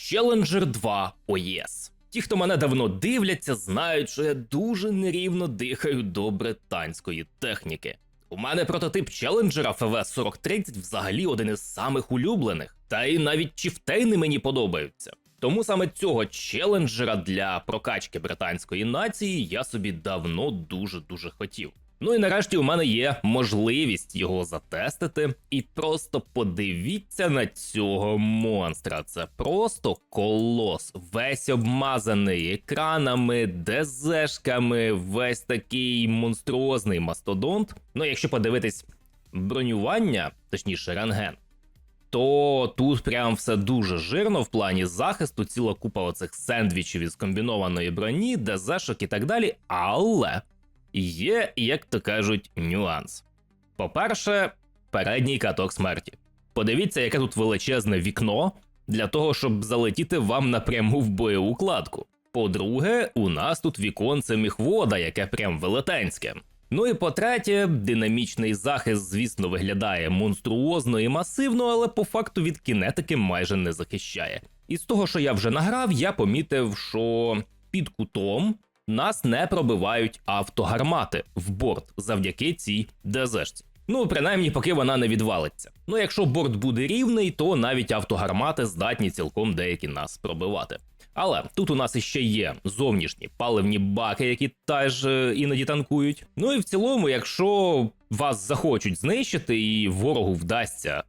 Challenger 2 OS. Ті, хто мене давно дивляться, знають, що я дуже нерівно дихаю до британської техніки. У мене прототип Челенджера FV 4030 взагалі один із самих улюблених, та й навіть чіфтейни мені подобаються. Тому саме цього челенджера для прокачки британської нації я собі давно дуже дуже хотів. Ну і нарешті у мене є можливість його затестити. І просто подивіться на цього монстра. Це просто колос, весь обмазаний екранами, ДЗшками, весь такий монструозний мастодонт. Ну, якщо подивитись бронювання, точніше рентген, то тут прям все дуже жирно в плані захисту, ціла купа оцих сендвічів із комбінованої броні, ДЗшок і так далі. Але є, як то кажуть, нюанс. По-перше, передній каток смерті. Подивіться, яке тут величезне вікно для того, щоб залетіти вам напряму в бойову кладку. По-друге, у нас тут віконце міхвода, яке прям велетенське. Ну і по-третє, динамічний захист, звісно, виглядає монструозно і масивно, але по факту від кінетики майже не захищає. І з того, що я вже награв, я помітив, що під кутом нас не пробивають автогармати в борт завдяки цій ДЗшці. Ну, принаймні, поки вона не відвалиться. Ну, якщо борт буде рівний, то навіть автогармати здатні цілком деякі нас пробивати. Але тут у нас іще є зовнішні паливні баки, які теж е, іноді танкують. Ну і в цілому, якщо вас захочуть знищити і ворогу вдасться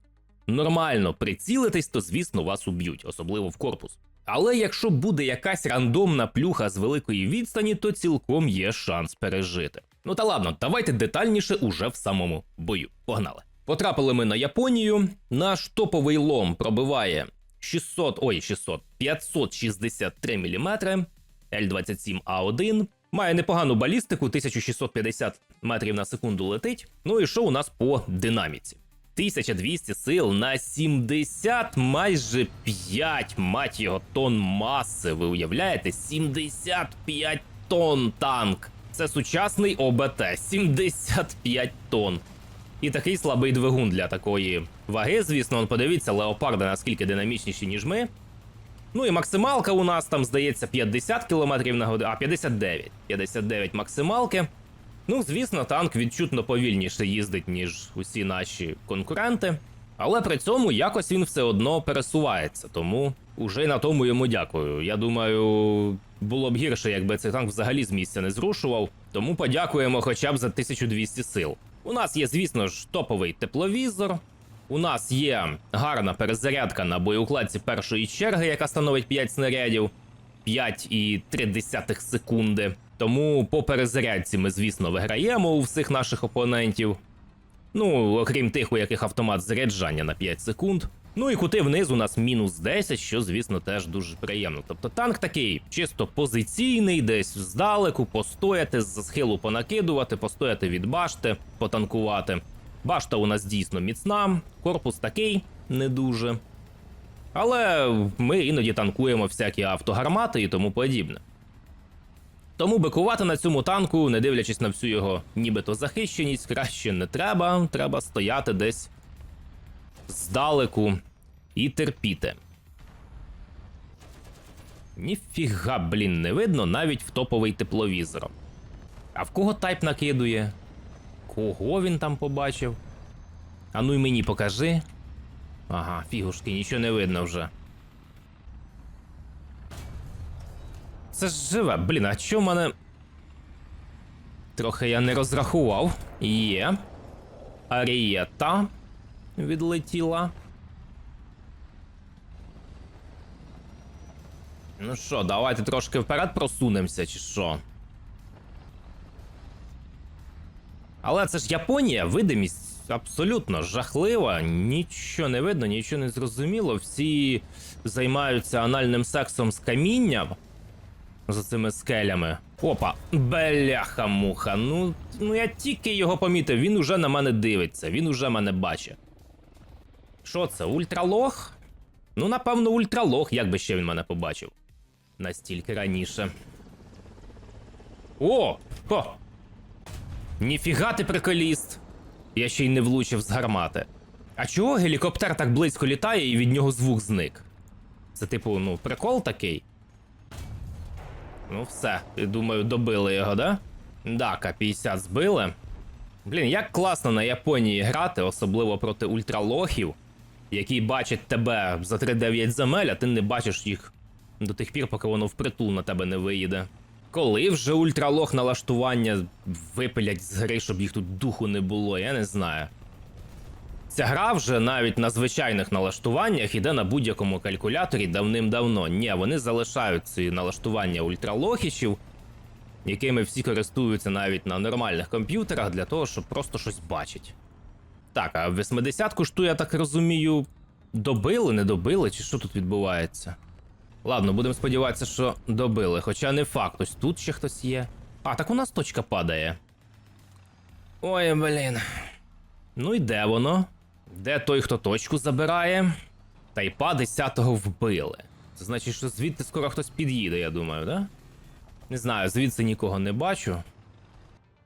нормально прицілитись, то звісно вас уб'ють, особливо в корпус. Але якщо буде якась рандомна плюха з великої відстані, то цілком є шанс пережити. Ну та ладно, давайте детальніше уже в самому бою. Погнали. Потрапили ми на Японію. Наш топовий лом пробиває 600, ой, 600, 563 мм, Л-27А1. Має непогану балістику, 1650 метрів на секунду летить. Ну і що у нас по динаміці? 1200 сил на 70 майже 5, мать його, тонн маси. Ви уявляєте? 75 тонн танк. Це сучасний ОБТ, 75 тонн. І такий слабий двигун для такої ваги, звісно, он подивіться, леопарди наскільки динамічніші, ніж ми. Ну і максималка у нас там, здається, 50 км на годину, а 59. 59 максималки. Ну, звісно, танк відчутно повільніше їздить, ніж усі наші конкуренти. Але при цьому якось він все одно пересувається, тому уже на тому йому дякую. Я думаю, було б гірше, якби цей танк взагалі з місця не зрушував. Тому подякуємо хоча б за 1200 сил. У нас є, звісно ж, топовий тепловізор. У нас є гарна перезарядка на боєукладці першої черги, яка становить 5 снарядів. 5,3 секунди. Тому по перезарядці ми, звісно, виграємо у всіх наших опонентів. Ну, окрім тих, у яких автомат заряджання на 5 секунд. Ну і кути вниз у нас мінус 10, що, звісно, теж дуже приємно. Тобто танк такий чисто позиційний, десь здалеку, постояти, з схилу понакидувати, постояти від башти, потанкувати. Башта у нас дійсно міцна, корпус такий не дуже. Але ми іноді танкуємо всякі автогармати і тому подібне. Тому бикувати на цьому танку, не дивлячись на всю його нібито захищеність, краще не треба. Треба стояти десь здалеку і терпіти. Ніфіга, блін, не видно навіть в топовий тепловізор. А в кого тайп накидує? Кого він там побачив? А ну й мені покажи. Ага, фігушки, нічого не видно вже. Це ж живе, блін, а що в мене. Трохи я не розрахував. Є. Арієта відлетіла. Ну що, давайте трошки вперед просунемося, чи що? Але це ж Японія, видимість абсолютно жахлива, нічого не видно, нічого не зрозуміло. Всі займаються анальним сексом з камінням за цими скелями. Опа, бляха-муха. Ну, ну я тільки його помітив, він уже на мене дивиться, він уже мене бачить. Що це, ультралог? Ну, напевно, ультралог, як би ще він мене побачив. Настільки раніше. О! О! Ніфіга ти приколіст! Я ще й не влучив з гармати. А чого гелікоптер так близько літає і від нього звук зник? Це, типу, ну, прикол такий. Ну, все. Думаю, добили його, да? Да, К-50 збили. Блін, як класно на Японії грати, особливо проти ультралохів, які бачать тебе за 3-9 земель, а ти не бачиш їх до тих пір, поки воно впритул на тебе не виїде. Коли вже ультралох налаштування випилять з гри, щоб їх тут духу не було, я не знаю. Ця гра вже навіть на звичайних налаштуваннях іде на будь-якому калькуляторі давним-давно. Ні, вони залишають ці налаштування ультралохічів, якими всі користуються навіть на нормальних комп'ютерах для того, щоб просто щось бачить. Так, а 80-ку ж ту, я так розумію, добили, не добили, чи що тут відбувається? Ладно, будемо сподіватися, що добили, хоча не факт, ось тут ще хтось є. А, так у нас точка падає. Ой, блін. Ну і де воно? Де той, хто точку забирає? Тайпа 10-го вбили. Це значить, що звідти скоро хтось під'їде, я думаю, да? Не знаю, звідси нікого не бачу.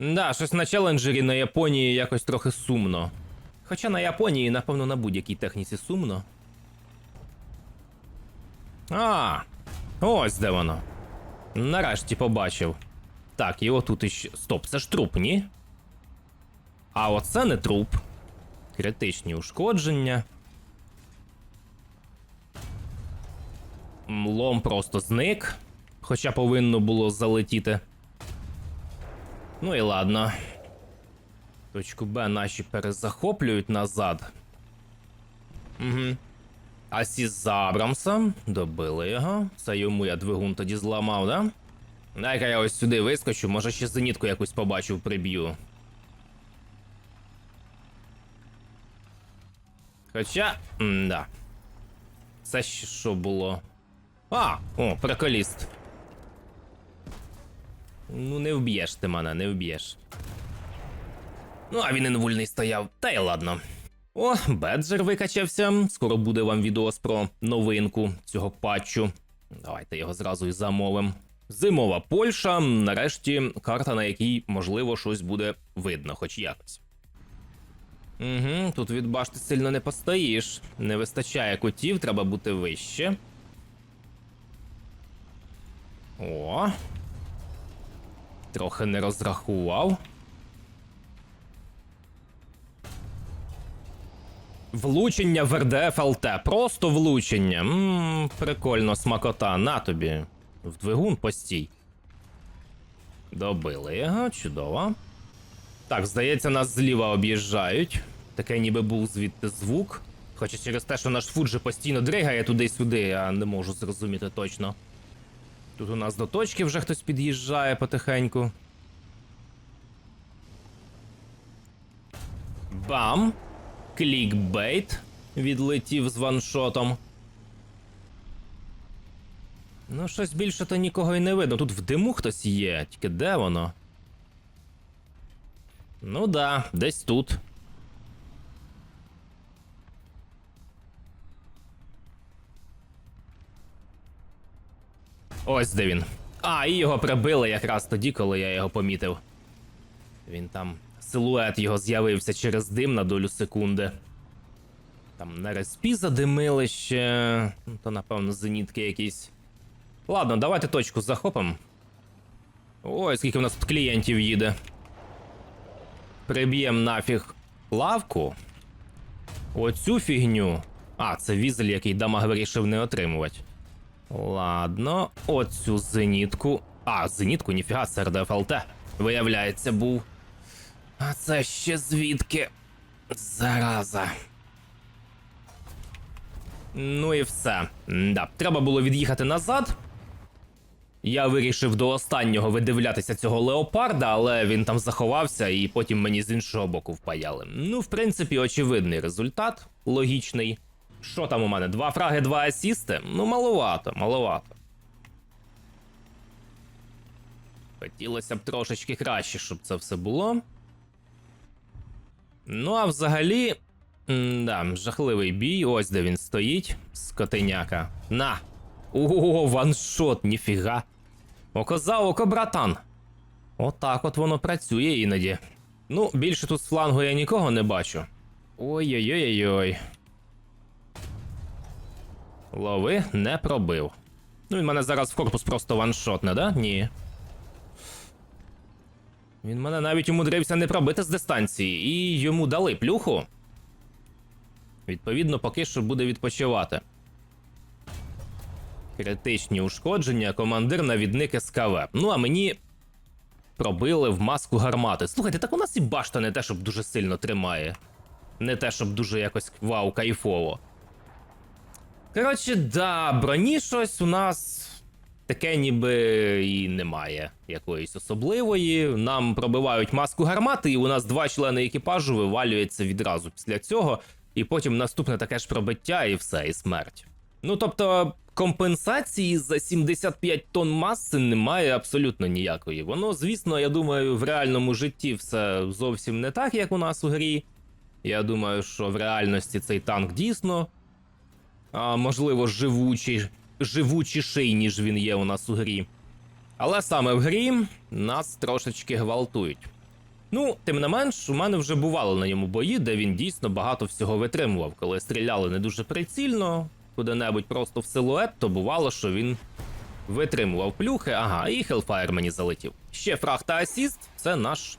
Да, щось на челенджері на Японії якось трохи сумно. Хоча на Японії, напевно, на будь-якій техніці сумно. А, ось де воно. Нарешті побачив. Так, і отут іще. Стоп, це ж труп, ні? А оце не труп. Критичні ушкодження. Млом просто зник. Хоча повинно було залетіти. Ну і ладно. Точку Б наші перезахоплюють назад. Угу. А сі з Абрамсом добили його. Це йому я двигун тоді зламав, да? Дай-ка я ось сюди вискочу, може ще зенітку якусь побачив, приб'ю. Хоча. да. Це що було? А! О, приколіст. Ну, не вб'єш ти мене, не вб'єш. Ну, а він інвульний стояв, та й ладно. О, Беджер викачався. Скоро буде вам відос про новинку цього патчу. Давайте його зразу і замовимо. Зимова Польща. Нарешті карта, на якій можливо щось буде видно, хоч якось. Угу, тут від башти сильно не постоїш. Не вистачає котів, треба бути вище. О. Трохи не розрахував. Влучення в РДФ ЛТ. Просто влучення. Ммм, прикольно, смакота. На тобі. В двигун постій. Добили його, чудово. Так, здається, нас зліва об'їжджають. Таке ніби був звідти звук. Хоча через те, що наш фуджі постійно дригає туди-сюди, я не можу зрозуміти точно. Тут у нас до точки вже хтось під'їжджає потихеньку. Бам! Клікбейт відлетів з ваншотом. Ну, щось більше то нікого й не видно. Тут в диму хтось є, тільки де воно? Ну да, десь тут. Ось де він. А, і його прибили якраз тоді, коли я його помітив. Він там. Силует його з'явився через дим на долю секунди. Там на респі задимили ще. Ну, то, напевно, зенітки якісь. Ладно, давайте точку захопимо. Ой, скільки в нас тут клієнтів їде. Приб'єм нафіг лавку. Оцю фігню. А, це візель, який дамаг вирішив не отримувати. Ладно, оцю зенітку. А, зенітку, ніфіга, це РДФЛТ. Виявляється, був. А це ще звідки? Зараза. Ну і все. Да, треба було від'їхати назад. Я вирішив до останнього видивлятися цього леопарда, але він там заховався, і потім мені з іншого боку впаяли. Ну, в принципі, очевидний результат, логічний. Що там у мене? Два фраги, два асісти? Ну, маловато, маловато. Хотілося б трошечки краще, щоб це все було. Ну, а взагалі. Да, жахливий бій, ось де він стоїть. Скотиняка. На! Ого, ваншот, ніфіга. Око за око, братан. Отак от воно працює іноді. Ну, більше тут з флангу я нікого не бачу. Ой-ой-ой-ой. Лови, не пробив. Ну, він мене зараз в корпус просто ваншотне, да? Ні. Він мене навіть умудрився не пробити з дистанції, і йому дали плюху. Відповідно, поки що буде відпочивати. Критичні ушкодження, командир навідник СКВ. Ну, а мені пробили в маску гармати. Слухайте, так у нас і башта не те, щоб дуже сильно тримає. Не те, щоб дуже якось вау, кайфово. Коротше, да, броні щось у нас таке ніби і немає якоїсь особливої. Нам пробивають маску гармати, і у нас два члени екіпажу вивалюються відразу після цього, і потім наступне таке ж пробиття, і все, і смерть. Ну тобто. Компенсації за 75 тонн маси немає абсолютно ніякої. Воно, звісно, я думаю, в реальному житті все зовсім не так, як у нас у грі. Я думаю, що в реальності цей танк дійсно а, можливо, живучий, живучіший, ніж він є у нас у грі. Але саме в грі нас трошечки гвалтують. Ну, тим не менш, у мене вже бували на ньому бої, де він дійсно багато всього витримував. Коли стріляли не дуже прицільно, куди-небудь просто в силует, то бувало, що він витримував плюхи. Ага, і Hellfire мені залетів. Ще фраг та асіст це наш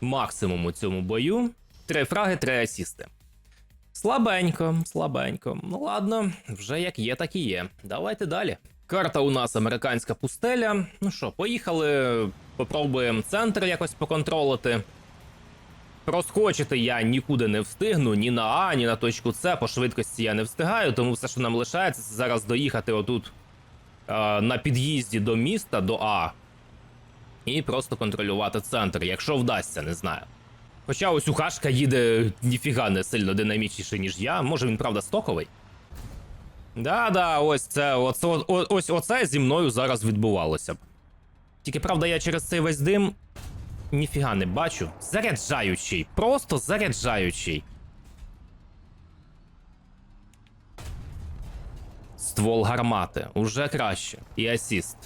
максимум у цьому бою. Три фраги, три асісти. Слабенько, слабенько. Ну ладно, вже як є, так і є. Давайте далі. Карта у нас американська пустеля. Ну що, поїхали, попробуємо центр якось поконтролити. Проскочити я нікуди не встигну, ні на А, ні на точку С. По швидкості я не встигаю, тому все, що нам лишається, це зараз доїхати отут е, на під'їзді до міста, до А. І просто контролювати центр, якщо вдасться, не знаю. Хоча ось Ухашка їде ніфіга не сильно динамічніше, ніж я. Може він, правда, стоковий? Да-да, ось це, оце, ось оце зі мною зараз відбувалося б. Тільки правда, я через цей весь дим ніфіга не бачу. Заряджаючий, просто заряджаючий. Ствол гармати, уже краще. І асіст.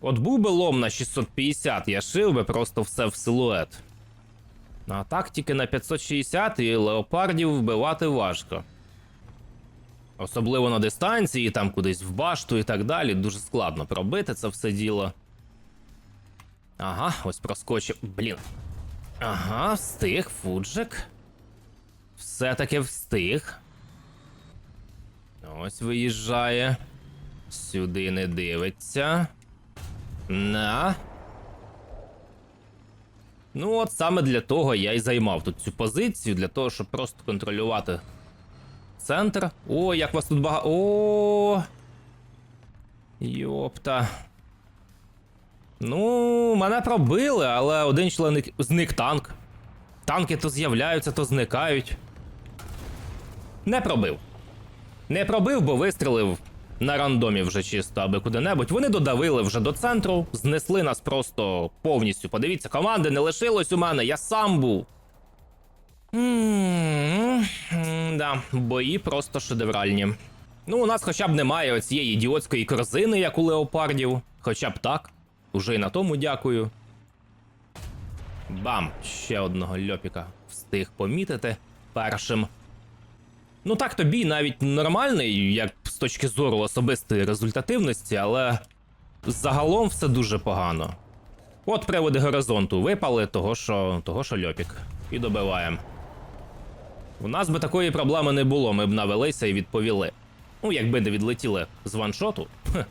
От був би лом на 650, я шив би просто все в силует. А так тільки на 560 і леопардів вбивати важко. Особливо на дистанції, там кудись в башту і так далі. Дуже складно пробити це все діло. Ага, ось проскочив. Блін. Ага, встиг, фуджик. Все-таки встиг. Ось виїжджає. Сюди не дивиться. На. Ну, от саме для того я і займав тут цю позицію, для того, щоб просто контролювати центр. О, як вас тут багато. О. Йопта. Ну, мене пробили, але один член зник танк. Танки то з'являються, то зникають. Не пробив. Не пробив, бо вистрілив на рандомі вже чисто, аби куди-небудь. Вони додавили вже до центру, знесли нас просто повністю. Подивіться, команди не лишилось у мене, я сам був. Да, бої просто шедевральні. Ну, у нас хоча б немає оцієї ідіотської корзини, як у леопардів. Хоча б так. Уже і на тому дякую. Бам! Ще одного льопіка встиг помітити першим. Ну так, тобі навіть нормальний, як з точки зору особистої результативності, але загалом все дуже погано. От приводи горизонту випали, того що, того що льопік. І добиваємо. У нас би такої проблеми не було, ми б навелися і відповіли. Ну, якби не відлетіли з ваншоту. Хе.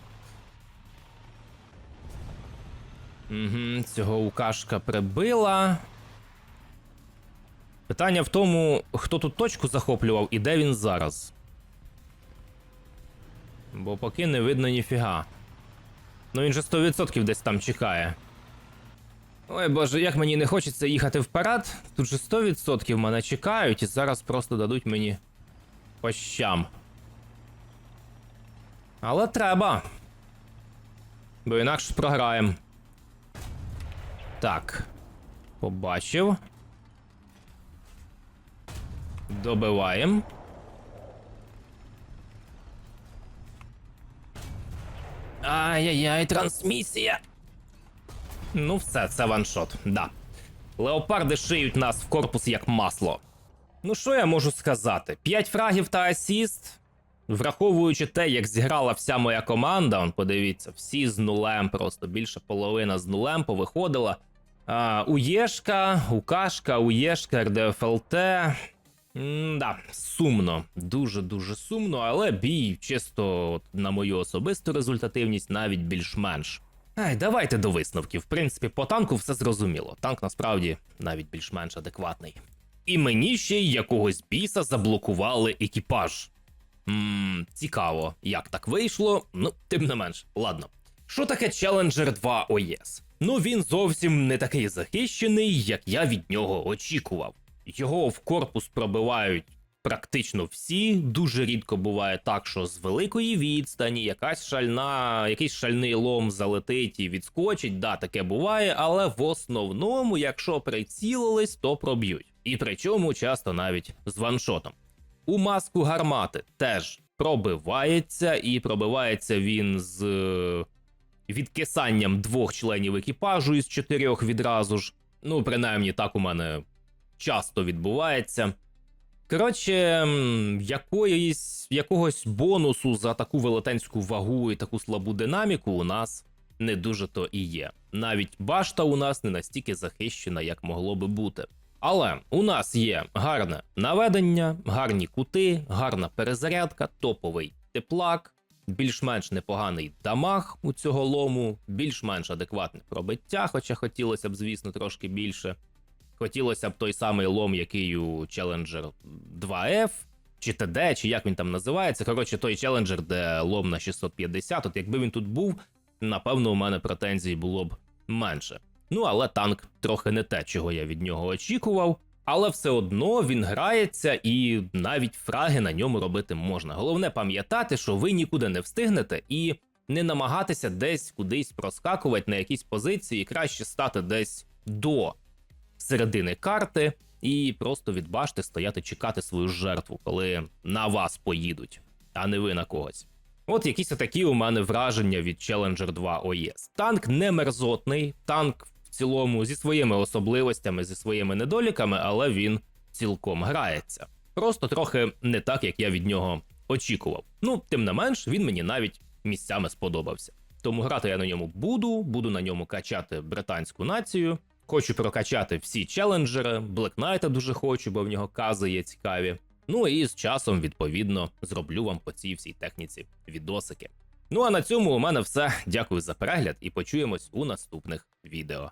Угу, цього Укашка прибила. Питання в тому, хто тут точку захоплював і де він зараз. Бо поки не видно ніфіга. Ну він же 100% десь там чекає. Ой боже, як мені не хочеться їхати вперед. Тут же 100% мене чекають і зараз просто дадуть мені по щам. Але треба. Бо інакше програємо. Так. Побачив. Добиваємо. Ай-яй-яй, трансмісія. Ну, все, це ваншот, да. Леопарди шиють нас в корпус як масло. Ну що я можу сказати? 5 фрагів та асіст. Враховуючи те, як зіграла вся моя команда, подивіться, всі з нулем, просто більше половина з нулем повиходила. А, Уєшка, Укашка, Уєшка, РДФЛТ. Да, сумно, дуже-дуже сумно, але бій, чисто от, на мою особисту результативність, навіть більш-менш. Ай, давайте до висновків. В принципі, по танку все зрозуміло. Танк насправді навіть більш-менш адекватний. І мені ще й якогось біса заблокували екіпаж. Ммм, цікаво, як так вийшло. Ну, тим не менш, ладно. Що таке Challenger 2 OS? Ну він зовсім не такий захищений, як я від нього очікував. Його в корпус пробивають практично всі. Дуже рідко буває так, що з великої відстані якась шальна, якийсь шальний лом залетить і відскочить. Да, таке буває, але в основному, якщо прицілились, то проб'ють. І причому часто навіть з ваншотом. У маску гармати теж пробивається, і пробивається він з відкисанням двох членів екіпажу із чотирьох відразу ж. Ну, принаймні, так у мене часто відбувається. Коротше, якоїсь, якогось бонусу за таку велетенську вагу і таку слабу динаміку у нас не дуже то і є. Навіть башта у нас не настільки захищена, як могло би бути. Але у нас є гарне наведення, гарні кути, гарна перезарядка, топовий теплак, більш-менш непоганий дамаг у цього лому, більш-менш адекватне пробиття, хоча хотілося б, звісно, трошки більше. Хотілося б той самий лом, який у Challenger 2F, чи TD, чи як він там називається. Коротше, той Challenger, де лом на 650. От якби він тут був, напевно, у мене претензій було б менше. Ну, але танк трохи не те, чого я від нього очікував. Але все одно він грається і навіть фраги на ньому робити можна. Головне пам'ятати, що ви нікуди не встигнете і не намагатися десь кудись проскакувати на якісь позиції, краще стати десь до середини карти і просто від башти стояти чекати свою жертву, коли на вас поїдуть, а не ви на когось. От якісь такі у мене враження від Challenger 2 OS. Танк не мерзотний, танк цілому зі своїми особливостями, зі своїми недоліками, але він цілком грається. Просто трохи не так, як я від нього очікував. Ну, тим не менш, він мені навіть місцями сподобався. Тому грати я на ньому буду, буду на ньому качати британську націю. Хочу прокачати всі челенджери, Black Knight дуже хочу, бо в нього кази є цікаві. Ну і з часом, відповідно, зроблю вам по цій всій техніці відосики. Ну а на цьому у мене все. Дякую за перегляд і почуємось у наступних відео.